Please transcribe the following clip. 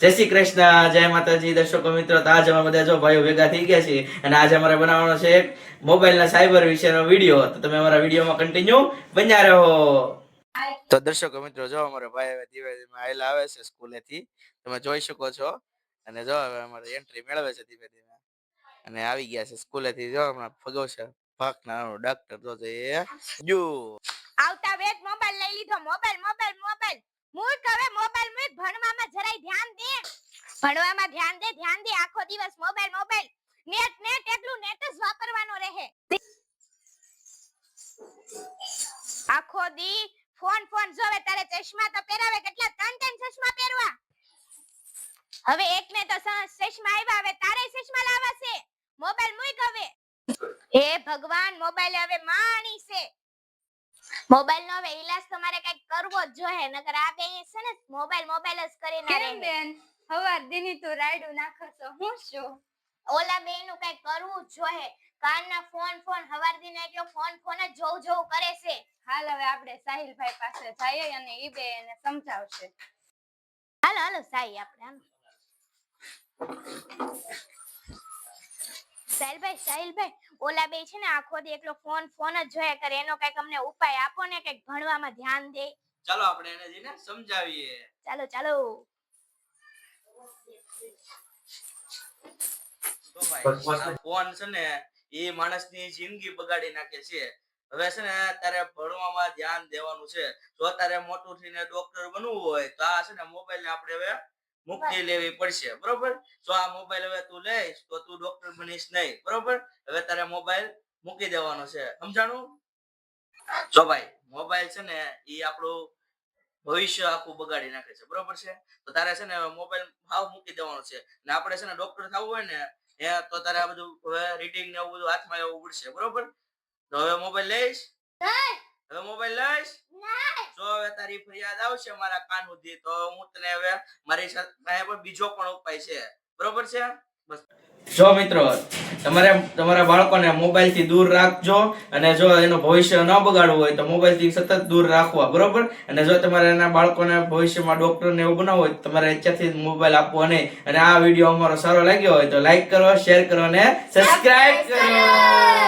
જય શ્રી કૃષ્ણ, જય માતાજી, દર્શકો મિત્રો, તો આજે અમે બધા જો ભાઈઓ ભેગા થઈ ગયા છીએ, અને આજે અમારે બનાવવાનો છે મોબાઈલના સાયબર વિશેનો વીડિયો. તો તમે અમારા વિડીયોમાં કન્ટિન્યુ બન્યા રહો. તો દર્શકો મિત્રો, જો અમારે ભાઈ હવે ધીમે ધીમે આયેલા આવે છે સ્કૂલેથી, તમે જોઈ શકો છો. અને જો હવે અમારે એન્ટ્રી મેળવે છે ધીમે ધીમે. અને આવી ગયા છે સ્કૂલેથી, જો હમણાં ફગવશે નાનો ડાક્ટર તો છે આવતા વેત મોબાઈલ લઈ લીધો, મોબાઈલ મોબાઈલ મોબાઈલ મૂક હવે મોબાઈલ મૂક ભણવામાં જરાય ધ્યાન દે ભણવામાં ધ્યાન દે ધ્યાન દે. આખો દિવસ મોબાઈલ મોબાઈલ નેટ નેટ એટલું નેટ જ વાપરવાનો રહે. આખો દી ફોન ફોન જોવે તારે ચશ્મા તો પહેરાવે. કેટલા ત્રણ ત્રણ ચશ્મા પહેરવા? હવે એકને તો ચશ્મા આવ્યા હવે તારે ચશ્મા લાવવા છે મોબાઈલ મૂક હવે. હે ભગવાન મોબાઈલ હવે માણી છે. મોબાઈલ નો હવે ઈલાજ તમારે કંઈક કરવો જ જોઈએ નકર આ બે છે ને મોબાઈલ મોબાઈલ જ કરીને રહે. બેન? હવાર દીની તું રાયડું નાખો છો હું શું? ઓલા બે નું કઈ કરવું જ જોઈએ. કાનના ફોન ફોન હવાર દિન એટલો ફોન ફોન જ જોઉં જોઉં કરે છે. હાલ હવે આપણે સાહિલભાઈ પાસે જઈએ અને ઈ બે એને સમજાવશે. હાલો હાલો સાઈ આપણે હાલો સાહિલભાઈ સાહિલભાઈ ઓલા બે છે ને આખો દી એકલો ફોન ફોન જ જોયા કરે. એનો કંઈક અમને ઉપાય આપો ને કંઈક ભણવામાં ધ્યાન દે. ચાલો આપણે એને જઈને સમજાવીએ. ચાલો ચાલો. તો ભાઈ ફોન છે ને એ માણસની જિંદગી બગાડી નાખે છે. હવે છે ને તારે ભણવામાં ધ્યાન દેવાનું છે. જો તારે મોટું થઈને ડોક્ટર બનવું હોય તો આ છે ને મોબાઈલ ને આપણે હવે મુક્તિ લેવી પડશે. બરોબર? જો આ મોબાઈલ હવે તું લઈશ તો તું ડોક્ટર બનીશ નહીં. બરોબર? હવે તારે મોબાઈલ મૂકી દેવાનો છે. સમજાણું? જો ભાઈ મોબાઈલ છે ને એ આપણું ભવિષ્ય આખું બગાડી નાખે છે. બરોબર છે? તો તારે છે ને મોબાઈલ ભાવ મૂકી દેવાનો છે. ને આપણે છે ને ડોક્ટર થવું હોય ને એ તો તારે આ બધું હવે રીડિંગ ને એવું બધું હાથમાં એવું પડશે. બરોબર? તો હવે મોબાઈલ લઈશ? હવે મોબાઈલ લઈશ? જો હવે તારી ફરિયાદ આવશે મારા કાન સુધી તો હું તને હવે મારી સાથે પણ બીજો પણ ઉપાય છે. બરોબર છે? બસ. જો મિત્રો તમારે તમારા બાળકોને મોબાઈલથી દૂર રાખજો અને જો એનું ભવિષ્ય ન બગાડવું હોય તો મોબાઈલથી સતત દૂર રાખવા, બરોબર? અને જો તમારે એના બાળકોને ભવિષ્યમાં ડોક્ટર ને એવું બનાવવું હોય તમારે અત્યારથી મોબાઈલ આપવો નહીં. અને આ વીડિયો અમારો સારો લાગ્યો હોય તો લાઈક કરો શેર કરો અને સબસ્ક્રાઇબ કરો.